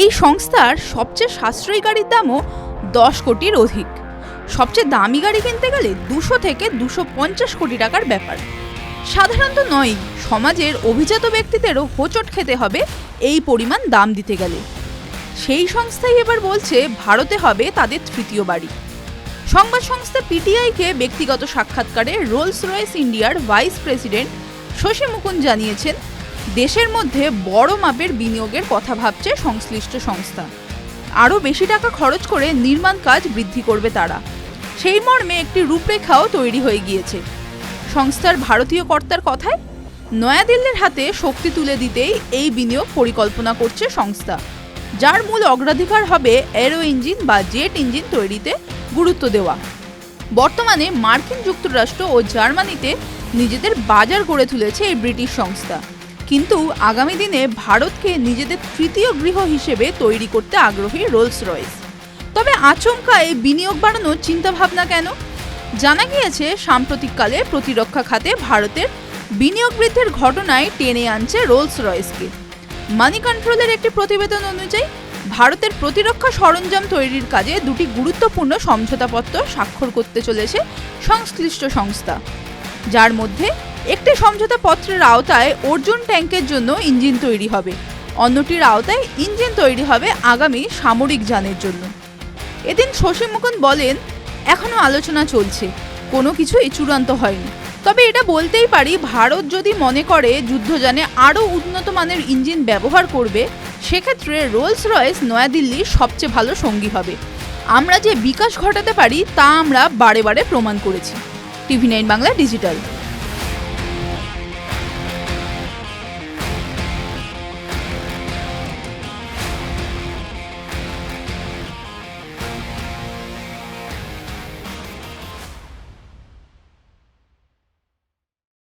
এই সংস্থার সবচেয়ে সাশ্রয়ী গাড়ির দামও দশ কোটির অধিক। সবচেয়ে দামি গাড়ি কিনতে গেলে দুশো থেকে দুশো পঞ্চাশ কোটি টাকার ব্যাপার। সাধারণত নয়, সমাজের অভিজাত ব্যক্তিদেরও হোঁচট খেতে হবে এই পরিমাণ দাম দিতে গেলে। সেই সংস্থাই এবার বলছে ভারতে হবে তাদের তৃতীয় বাড়ি। সংবাদ সংস্থা পিটিআইকে ব্যক্তিগত সাক্ষাৎকারে রোলস রয়েস ইন্ডিয়ার ভাইস প্রেসিডেন্ট শশী মুকুন্দ জানিয়েছেন দেশের মধ্যে বড় মাপের বিনিয়োগের কথা ভাবছে সংশ্লিষ্ট সংস্থা। আরও বেশি টাকা খরচ করে নির্মাণ কাজ বৃদ্ধি করবে তারা। সেই মর্মে একটি রূপরেখাও তৈরি হয়ে গিয়েছে। সংস্থার ভারতীয় কর্তার কথায়, নয়াদিল্লির হাতে শক্তি তুলে দিতেই এই বিনিয়োগ পরিকল্পনা করছে সংস্থা, যার মূল অগ্রাধিকার হবে এরো ইঞ্জিন বা জেট ইঞ্জিন তৈরিতে গুরুত্ব দেওয়া। বর্তমানে মার্কিন যুক্তরাষ্ট্র ও জার্মানিতে নিজেদের বাজার গড়ে তুলেছে এই ব্রিটিশ সংস্থা। কিন্তু আগামী দিনে ভারতকে নিজেদের তৃতীয় গৃহ হিসেবে তৈরি করতে আগ্রহী রোলস রয়েস তবে আচমকা এই বিনিয়োগ বাড়ানোর চিন্তাভাবনা কেন? জানা গিয়েছে, সাম্প্রতিককালে প্রতিরক্ষা খাতে ভারতের বিনিয়োগ বৃদ্ধির ঘটনায় টেনে আনছে রোলস রয়েসকে মানি কন্ট্রোলের একটি প্রতিবেদন অনুযায়ী, ভারতের প্রতিরক্ষা সরঞ্জাম তৈরির কাজে দুটি গুরুত্বপূর্ণ সমঝোতাপত্র স্বাক্ষর করতে চলেছে সংশ্লিষ্ট সংস্থা। যার মধ্যে একটি সমঝোতা পত্রের আওতায় অর্জুন ট্যাঙ্কের জন্য ইঞ্জিন তৈরি হবে। অন্যটির আওতায় ইঞ্জিন তৈরি হবে আগামী সামরিক যানের জন্য। এদিন শশী মুকুন্দ বলেন এখনও আলোচনা চলছে। কোনো কিছুই চূড়ান্ত হয়নি। তবে এটা বলতেই পারি, ভারত যদি মনে করে যুদ্ধযানে আরও উন্নত মানের ইঞ্জিন ব্যবহার করবে, সেক্ষেত্রে রোলস রয়েস নয়াদিল্লির সবচেয়ে ভালো সঙ্গী হবে। আমরা যে বিকাশ ঘটাতে পারি, তা আমরা বারে বারে প্রমাণ করেছি। TV nine Bangla digital.